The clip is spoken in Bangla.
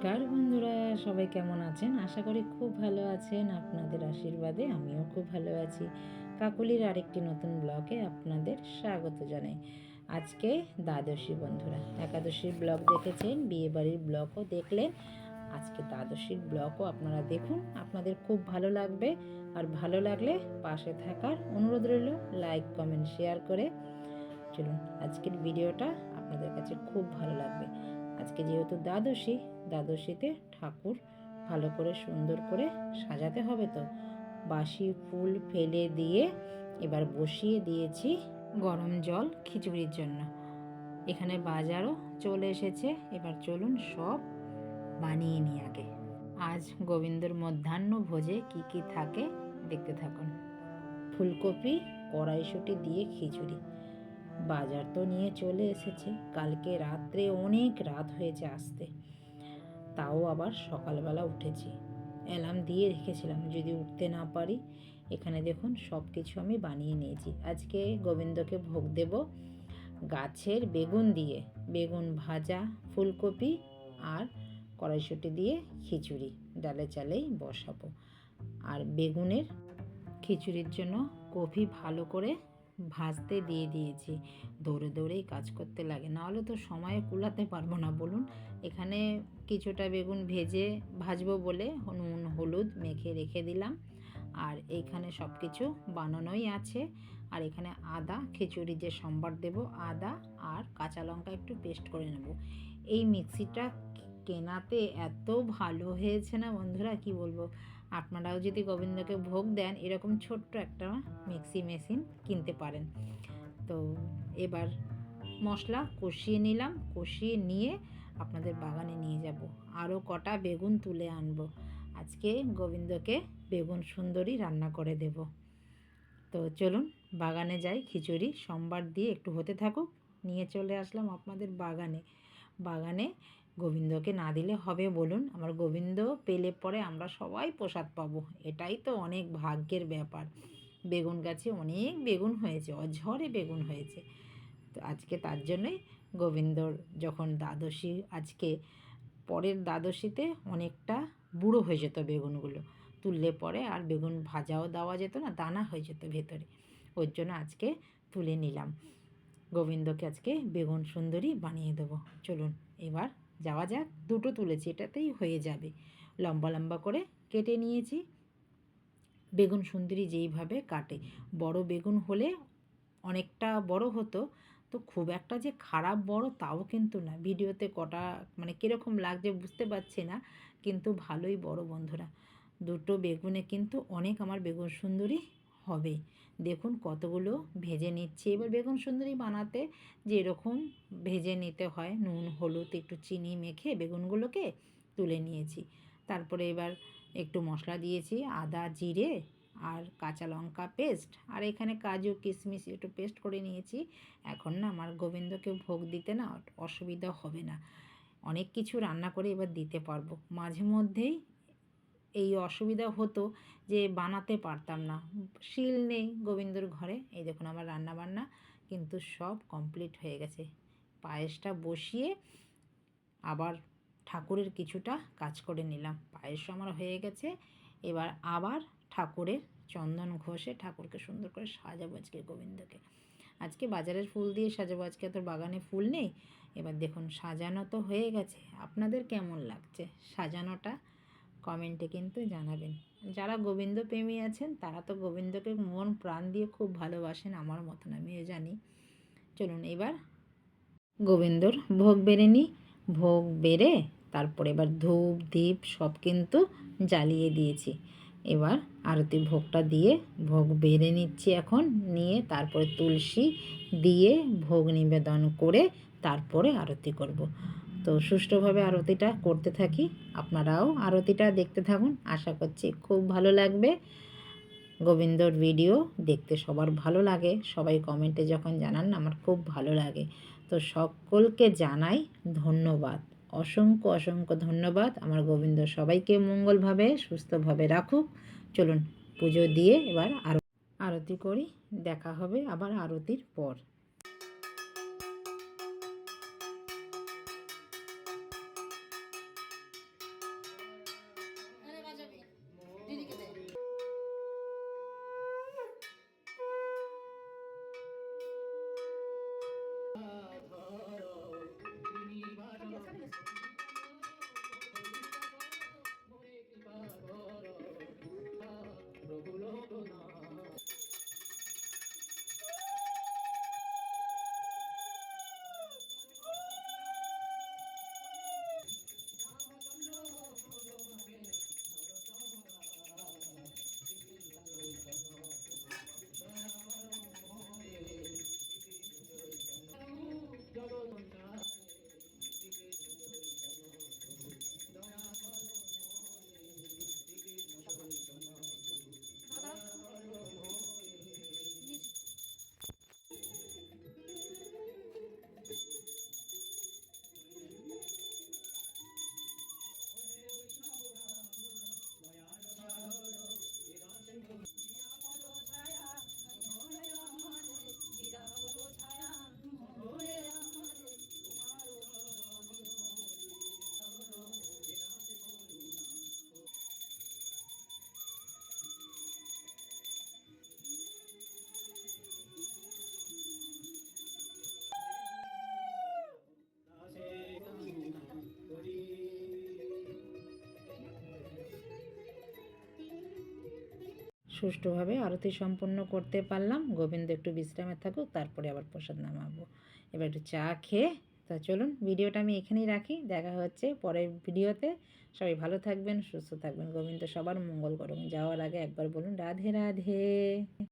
নমস্কার বন্ধুরা, সবাই কেমন আছেন? আশা করি খুব ভালো আছেন। আপনাদের আশীর্বাদে আমিও খুব ভালো আছি। কাকুলির আরেকটি নতুন ব্লগে আপনাদের স্বাগত জানাই। আজকে দ্বাদশী বন্ধুরা একাদশীর ব্লগ দেখেছেন, বিয়েবাড়ির ব্লগও দেখলেন। আজকে দ্বাদশীর ব্লগও আপনারা দেখুন। আপনাদের খুব ভালো লাগবে আর ভালো লাগলে পাশে থাকার অনুরোধ রইল, লাইক, কমেন্ট, শেয়ার করে। চলুন, আজকের ভিডিওটা আপনাদের কাছে খুব ভালো লাগবে। আজকে যেহেতু দ্বাদশী, দ্বাদশীতে ঠাকুর ভালো করে সুন্দর করে সাজাতে হবে তো। বাসি ফুল ফেলে দিয়ে এবার বসিয়ে দিয়েছি গরম জল খিচুড়ির জন্য। এখানে বাজারও চলে এসেছে, এবার চলুন সব বানিয়ে নিই আগে। আজ গোবিন্দর মধ্যাহ্ন ভোজে কি কি থাকে দেখতে থাকুন। ফুলকপি, কড়াইশুটি দিয়ে খিচুড়ি। বাজার তো নিয়ে চলে এসেছে। কালকে রাত্রে অনেক রাত হয়েছে আসতে। তাও আবার সকালবেলা উঠেছি। অ্যালার্ম দিয়ে রেখেছিলাম, যদি উঠতে না পারি। এখানে দেখুন সব কিছু আমি বানিয়ে নিয়েছি। আজকে গোবিন্দকে ভোগ দেব গাছের বেগুন দিয়ে। বেগুন ভাজা, ফুলকপি আর কড়াইশুঁটি দিয়ে খিচুড়ি। ডালে চালেই বসাবো। আর বেগুনের খিচুড়ির জন্য কফি ভালো করে ভাজতে দিয়ে দিয়েছি। দৌড়ে দৌড়েই কাজ করতে লাগে। নাহলে তো সময়ে কুলাতে পারব না, বলুন। এখানে কিছুটা বেগুন ভেজে ভাজবো বলে নুন, হলুদ মেখে রেখে দিলাম। আর এইখানে সব কিছু বানানোই আছে। আর এখানে আদা, খিচুড়ি যে সম্বার দেব। আদা আর কাঁচা লঙ্কা একটু পেস্ট করে নেব। এই মিক্সিটা কেনাতে এত ভালো হয়েছে না বন্ধুরা? কি বলব? আপনারাও যদি গোবিন্দকে ভোগ দেন, এরকম ছোট্ট একটা মিক্সি মেশিন কিনতে পারেন। তো এবার মশলা কষিয়ে নিলাম, কষিয়ে নিয়ে আপনাদের বাগানে নিয়ে যাব। আরও কটা বেগুন তুলে আনব। আজকে গোবিন্দকে বেগুন সুন্দরী রান্না করে দেব। তো চলুন বাগানে যাই, খিচুড়ি, সোমবার দিয়ে একটু হতে থাকুক। নিয়ে চলে আসলাম আপনাদের বাগানে। বাগানে গোবিন্দকে না দিলে হবে বলুন? আমার গোবিন্দ পেলে পরে আমরা সবাই প্রসাদ পাবো। এটাই তো অনেক ভাগ্যের ব্যাপার। বেগুন গাছে অনেক বেগুন হয়েছে, অঝরে বেগুন হয়েছে। তো আজকে তার জন্যই গোবিন্দর যখন দ্বাদশী, আজকে পরের দ্বাদশীতে অনেকটা বুড়ো হয়ে যেত বেগুনগুলো। তুললে পরে আর বেগুন ভাজাও দেওয়া যেত না, দানা হয়ে যেত ভেতরে। ওর জন্য আজকে তুলে নিলাম। গোবিন্দকে আজকে বেগুন সুন্দরী বানিয়ে দেবো। চলুন, এবার যাওয়া যাক, দুটো তুলেছি, এটাতেই হয়ে যাবে। লম্বা লম্বা করে কেটে নিয়েছি। বেগুন সুন্দরী যেইভাবে কাটে। বড় বেগুন হলে অনেকটা বড় হতো, তো খুব একটা যে খারাপ বড় তাও কিন্তু না। ভিডিওতে কটা মানে কীরকম লাগছে বুঝতে পারছি না, কিন্তু ভালোই বড় বন্ধুরা। দুটো বেগুনে কিন্তু অনেক আমার বেগুন সুন্দরী হবে। দেখুন কতগুলো ভেজে নিচ্ছি। এবার বেগুন সুন্দরী বানাতে যেরকম ভেজে নিতে হয়, নুন, হলুদ, একটু চিনি মেখে বেগুনগুলোকে তুলে নিয়েছি। তারপরে এবার একটু মশলা দিয়েছি, আদা, জিরে আর কাঁচা লঙ্কা পেস্ট। আর এখানে কাজু, কিশমিশ একটু পেস্ট করে নিয়েছি। এখন না আমার গোবিন্দকে ভোগ দিতে না অসুবিধা হবে না। অনেক কিছু রান্না করে এবার দিতে পারব। মাঝে মধ্যেই এই অসুবিধা হতো যে বানাতে পারতাম না। শিল নেই গোবিন্দর ঘরে। এই দেখুন আমার রান্না বান্না কিন্তু সব কমপ্লিট হয়ে গেছে। পায়েসটা বসিয়ে আবার ঠাকুরের কিছুটা কাজ করে নিলাম। পায়েস আমার হয়ে গেছে। এবার আবার ঠাকুরের চন্দন ঘষে ঠাকুরকে সুন্দর করে সাজাবো আজকে গোবিন্দকে। আজকে বাজারের ফুল দিয়ে সাজাবো। আজকে তোর বাগানে ফুল নেই? এবার দেখুন, সাজানো তো হয়ে গেছে। আপনাদের কেমন লাগছে? সাজানোটা কমেন্টে কিন্তু জানাবেন। যারা গোবিন্দ প্রেমী আছেন, তারা তো গোবিন্দকে মন প্রাণ দিয়ে খুব ভালোবাসেন, আমার মতন আমিও জানি। চলুন এবার গোবিন্দর ভোগ বেড়ে নিই। ভোগ বেড়ে তারপরে এবার ধূপ দ্বীপ সব কিন্তু জ্বালিয়ে দিয়েছি। এবার আরতি ভোগটা দিয়ে ভোগ বেড়ে নিচ্ছি এখন। নিয়ে তারপরে তুলসী দিয়ে ভোগ নিবেদন করে তারপরে আরতি করব। তো সুষ্ঠুভাবে আরতিটা করতে থাকি। আপনারাও আরতিটা দেখতে থাকুন। আশা করছি খুব ভালো লাগবে। গোবিন্দর ভিডিও দেখতে সবার ভালো লাগে। সবাই কমেন্টে যখন জানান, আমার খুব ভালো লাগে। তো সকলকে জানাই ধন্যবাদ। অসংখ্য অসংখ্য ধন্যবাদ। আমার গোবিন্দ সবাইকে মঙ্গলভাবে, সুস্থভাবে রাখুক। চলুন পুজো দিয়ে এবার আরতি করি। দেখা হবে আবার আরতির পর। ধর তিনি বানো প্রভু লোকনা সুষ্ঠুভাবে আরতি সম্পন্ন করতে পারলাম। গোবিন্দ একটু বিশ্রামে থাকুক, তারপরে আবার প্রসাদ নামাবো। এবার একটু চা খেয়ে, তা চলুন, ভিডিওটা আমি এখানেই রাখি। দেখা হচ্ছে পরের ভিডিওতে। সবাই ভালো থাকবেন, সুস্থ থাকবেন। গোবিন্দ সবার মঙ্গল করুন। যাওয়ার আগে একবার বলুন, রাধে রাধে।